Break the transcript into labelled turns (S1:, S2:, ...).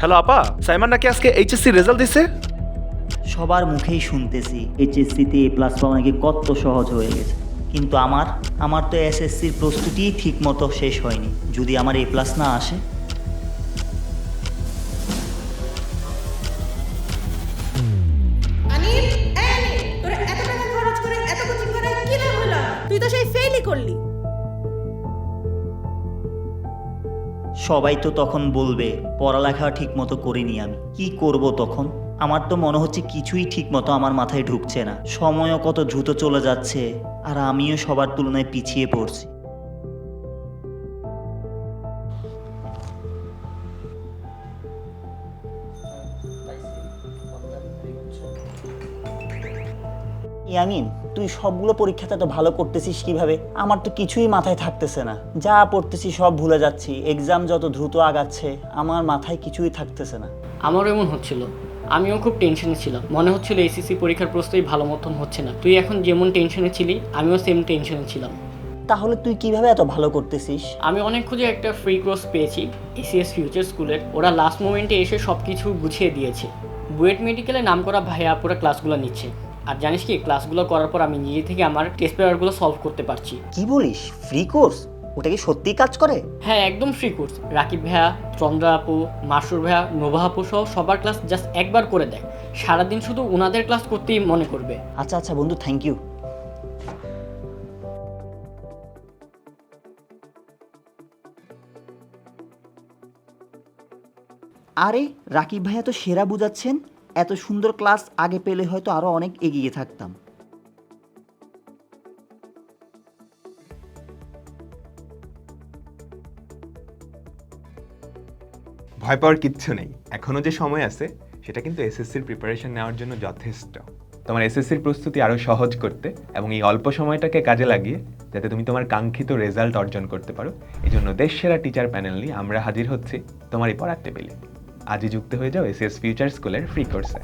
S1: Hello আপা সাইমান নাকি আজকে এইচএসসি রেজাল্ট দিছে?
S2: সবার মুখেই শুনতেছি এইচএসসিতে এ প্লাস পাওয়া নাকি কত সহজ হয়ে গেছে। কিন্তু আমার আমার তো এসএসসির প্রস্তুতিই ঠিক মতো শেষ হয়নি যদি আমার এ প্লাস না আসে।
S3: আনিল এই আনিল এত টাকা খরচ করে এত কোচিং করে কি লাভ হলো? তুই তো সেই ফেলই করলি।
S2: সবাই তো তখন বলবে, পড়ালেখা ঠিক মতো করিনি আমি। কি করব তখন? আমার তো মনে হচ্ছে কিছুই ঠিক মতো আমার মাথায় ঢুকছে না। সময়ও কত দ্রুত চলে যাচ্ছে, আর আমিও সবার তুলনায় পিছিয়ে পড়ছি। ইয়ামিন তুই সবগুলো পরীক্ষাতে তো ভালো করতেছিস কীভাবে? আমার তো কিছুই মাথায় থাকতেছে না। যা পড়তেছি সব ভুলে যাচ্ছি। এক্সাম যত দ্রুত আগাচ্ছে আমার মাথায় কিছুই থাকতেছে না।
S4: আমারও এমন হচ্ছিল। আমিও খুব টেনশনে ছিলাম। মনে হচ্ছিল এসএসসি পরীক্ষার প্রস্তুতি ভালো মতন হচ্ছে না। তুই এখন যেমন টেনশনে ছিলি আমিও সেম টেনশনে ছিলাম।
S2: তাহলে তুই কীভাবে এত ভালো করতেছিস?
S4: আমি অনেক খুঁজে একটা ফ্রি কোর্স পেয়েছি এসিএস ফিউচার স্কুলের ওরা লাস্ট মোমেন্টে এসে সব কিছু গুছিয়ে দিয়েছে। বুয়েট মেডিকেলে নাম করা ভাইয়া পুরো ক্লাসগুলো নিচ্ছে। আর জানিস কি ক্লাসগুলো করার পর আমি নিজে থেকে আমার টেস্ট পেপারগুলো সলভ করতে পারছি।
S2: কি বলিস? ফ্রি কোর্স ওটা কি সত্যিই কাজ করে?
S4: হ্যাঁ একদম ফ্রি কোর্স রাকিব ভাইয়া চন্দ্রা আপু মাসুর ভাইয়া নোভা আপু সহ সবার ক্লাস জাস্ট একবার করে দেয়। সারাদিন শুধু ওনাদের ক্লাস করতেই মনে করবে।
S2: আচ্ছা আচ্ছা বন্ধু থ্যাংক ইউ আরে রাকিব ভাইয়া তো সেরা বুঝাচ্ছেন। এত সুন্দর ক্লাস আগে পেলে হয়তো আরও অনেক এগিয়ে থাকতাম।
S5: ভয় পাওয়ার কিচ্ছু নেই। এখনও যে সময় আছে, সেটা কিন্তু এসএসসির প্রিপারেশন নেওয়ার জন্য যথেষ্ট। তোমার এসএসসির প্রস্তুতি আরও সহজ করতে এবং এই অল্প সময়টাকে কাজে লাগিয়ে যাতে তুমি তোমার কাঙ্ক্ষিত রেজাল্ট অর্জন করতে পারো। এই জন্য দেশ সেরা টিচার প্যানেল নিয়ে আমরা হাজির হচ্ছি তোমার এই পড়ার টেবিলে আজই যুক্ত হয়ে যাও এসএস ফিউচার স্কুলের ফ্রি কোর্সে